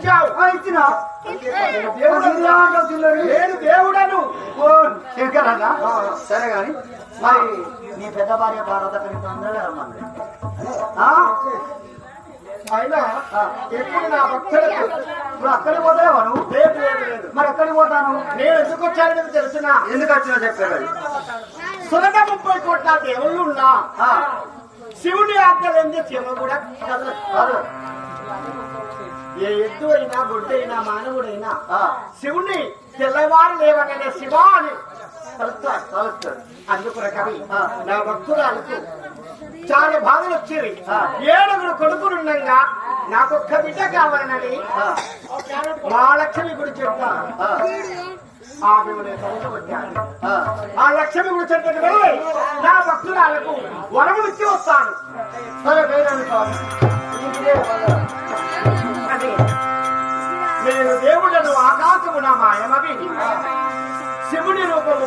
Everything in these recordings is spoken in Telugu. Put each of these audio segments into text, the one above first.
ఇచ్చావు ఇచ్చినా నేను దేవుడను. శంకర్ అన్న సరే గాని మరి నీ పెద్ద భార్య భారత? అయినా. ఎప్పుడు నా భక్తులకు? ఇప్పుడు అక్కడికి పోతావా నువ్వు? లేదు లేదు లేదు. మరి ఎక్కడికి పోతాను? నేను ఎందుకు వచ్చాను తెలుసునా? ఎందుకు వచ్చినా చెప్పారు సురట ముప్పై కోట్ల దేవుళ్ళు ఉన్నా. ఆ, శివుని ఆజ్ఞలేంది శివ కూడా. ఏ ఎద్దు అయినా గుడ్డ అయినా మానవుడైనా ఆ, శివుని తెల్లవారు లేవగానే శివ అని. అందుకు. నా భక్తురాలకు చాలా బాధలు వచ్చేవి. ఏడుగురు కొడుకులుండగా నాకు ఒక్క బిడ్డ కావాలనని ఆ, మహాలక్ష్మి గుడి చెప్తాను ఆ, లక్ష్మి గుడి వెళ్ళి నా భక్తురాలకు వరము ఇచ్చి వస్తాను. సరే వేరే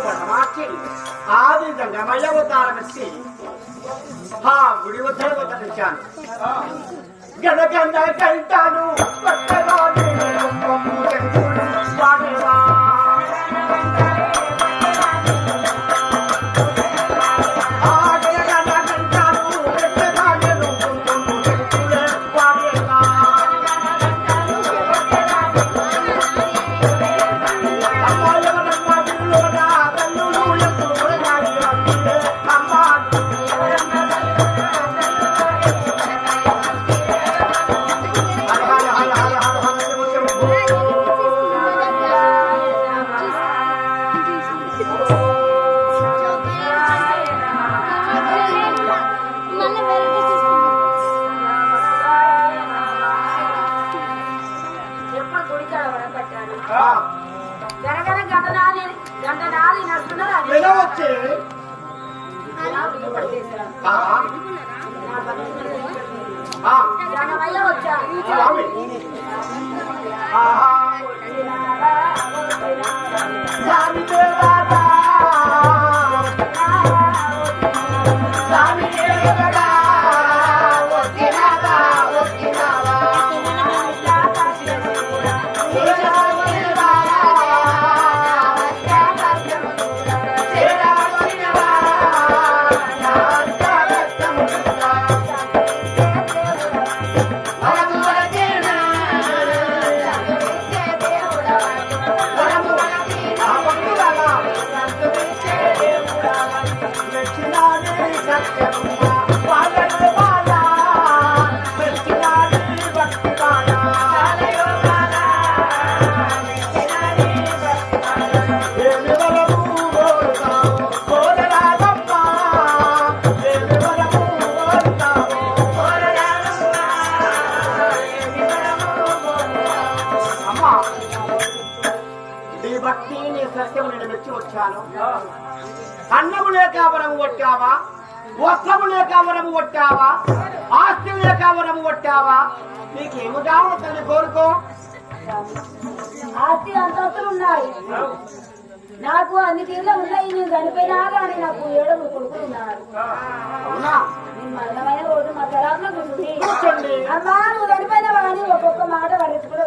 పడమార్చి ఆ విధంగా మయవతారం ఇచ్చి ఆ గుడి వద్దన వద్దనిచ్చాను. గడగండ కంటాను దానివల్ల వచ్చా స్వామి ఆహా లేక వరము కొట్టావా వస్త్రము లేక వరము కొట్టావా ఆస్తి లేక వరము కొట్టావా నీకేమి కావాలి తల్లి కోరుకో? ఆస్తి అంతస్తులు ఉన్నాయి. నాకు అన్ని తీరులో ఉన్నాయి. నేను చనిపోయినా కానీ నాకు ఏడుగురు కొడుకులు ఉన్నారు. నేను మరణమైన రోజు మా కూర్చుంది కూర్చోండి. అమ్మా నువ్వు చనిపోయినావా అని ఒక్కొక్క మాట పడేసి కూడా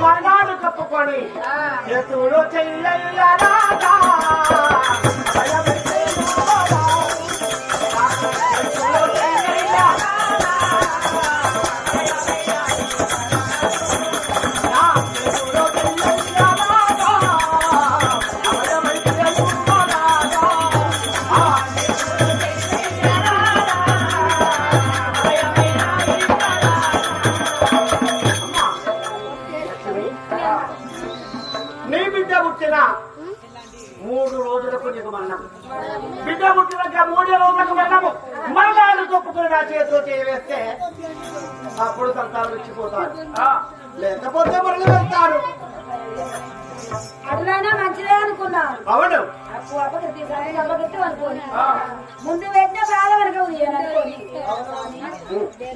మరణాలు కప్పుకొని ఎతుడు చెయ్యయ్యా బిడ్డ పుట్టినాక మూడే రోజులకు మరణము మరణాలు తొప్పుకొని నా చేతిలో చేయవేస్తే అప్పుడు సంతానం ఇచ్చిపోతారు లేకపోతే మరలు వెళ్తారు. అట్లయినా మంచిదే అనుకున్నాను అవును. ముందు పెట్టిన బాధ వరకు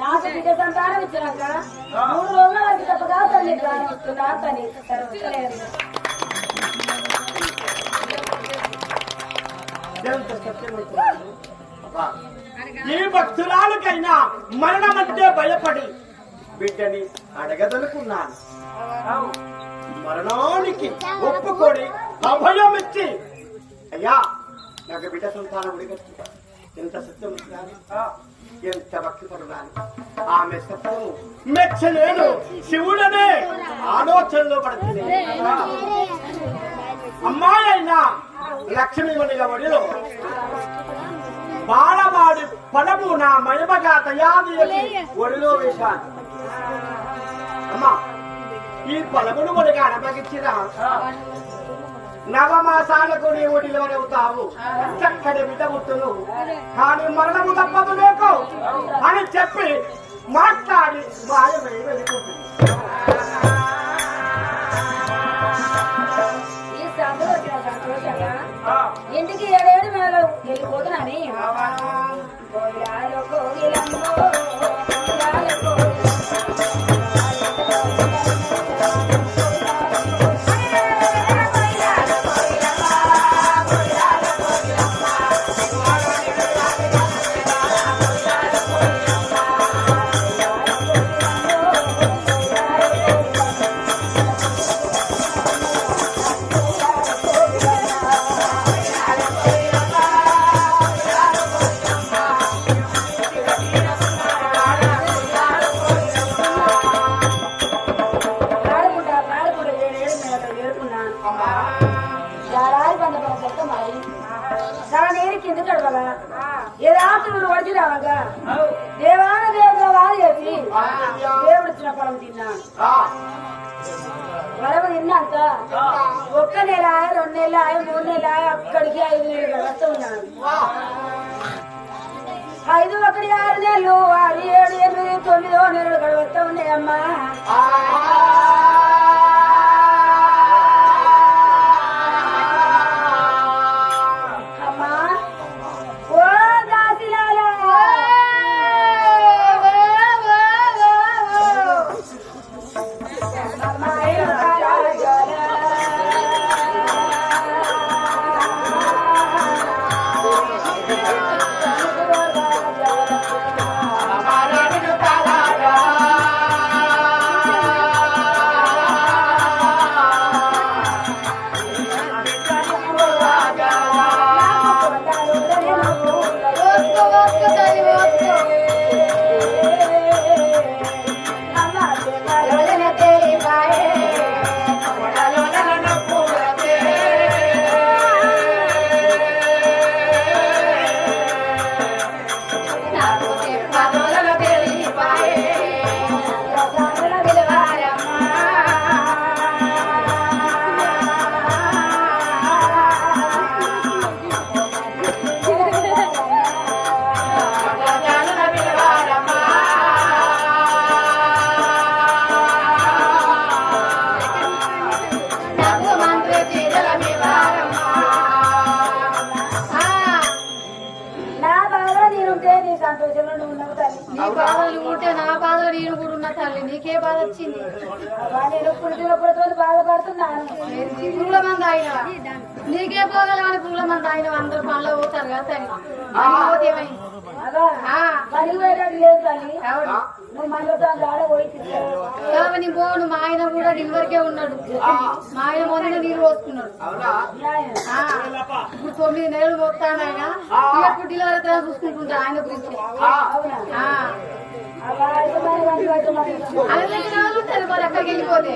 నాకు బిడ్డ సంతానం ఇచ్చినాక మూడు రోజుల వరకు తప్పగా తల్లి ప్రాణం వస్తుందా తల్లి సరే సత్యం ఏ భక్తురాలకైనా మరణం అంటే భయపడి బిడ్డని అడగదనుకున్నాను. మరణానికి ఒప్పుకొని అభయం ఇచ్చి. అయ్యా నాకు బిడ్డ సంతానం ఉడిగట్టు ఎంత సత్యం ఎంత భక్తి పడున్నాను ఆమె సత్యము మెచ్చలేను శివుడనే ఆలోచనలో పడుతుంది అమ్మాయి అయినా లక్ష్మీమణిగా వడిలో బాలవాడి పడము నా మయమగా తయారు ఒడిలో వేశాను అమ్మా ఈ పొలమును ఒడిగా అనపగించిన నవమాసాలకు నీవు ఒడిలో అవుతావు చక్కటి బిడ్డ కానీ మరణము తప్పదు నీకు అని చెప్పి మాట్లాడి మాయమై వెళ్ళిపోతుంది. ఈ సంతోషంగా ఇంటికి ఏడేడు మేళ వెళ్ళిపోతున్నాని. చాలా నీరు కింద కడవగా ఏదాసుడు వడిచి రావగా దేవాన దేవుడు వారు చెప్పి పొలం వరవ తిన్నాక ఒక్క నెల రెండు నెలలు ఆయ మూడు నెలలు ఆయ అక్కడికి ఐదు నెలలు గడవస్తూ ఉన్నాను ఐదు ఒకటి ఆరు నెలలు ఆరు ఏడు ఎనిమిది తొమ్మిదో నెలలు గడవస్తూ ఉన్నాయమ్మా. నీ సంతోషంలో నువ్వు ఉన్నావు తల్లి. నీ బాధలు ఉంటే నా బాధలు నేను కూడా ఉన్న తల్లి. నీకే బాధ వచ్చింది. నేను పురుతో బాధపడుతున్నాను. పురుగుల మంది అయినవా? నీకే పురుగుల మంది అయినవా? అందరూ పనులు పోతారు కదా తల్లి. అని పోతే ఏమైంది? పోయేటట్టు లేదు తల్లి? నువ్వు మనతో ఆడ పోయి పోను మా ఆయన కూడా డెలివరీకే ఉన్నాడు మా ఆయన మొన్న నీళ్ళు పోసుకున్నాడు అవునా న్యాయం. ఆ, ఇప్పుడు తొమ్మిది నెలలు పోతాడు ఆయన ఇప్పుడు డెలివరీ అయితే చూసుకుంటుంటాడు ఆయన గురించి మరి అక్కడికి వెళ్ళిపోతే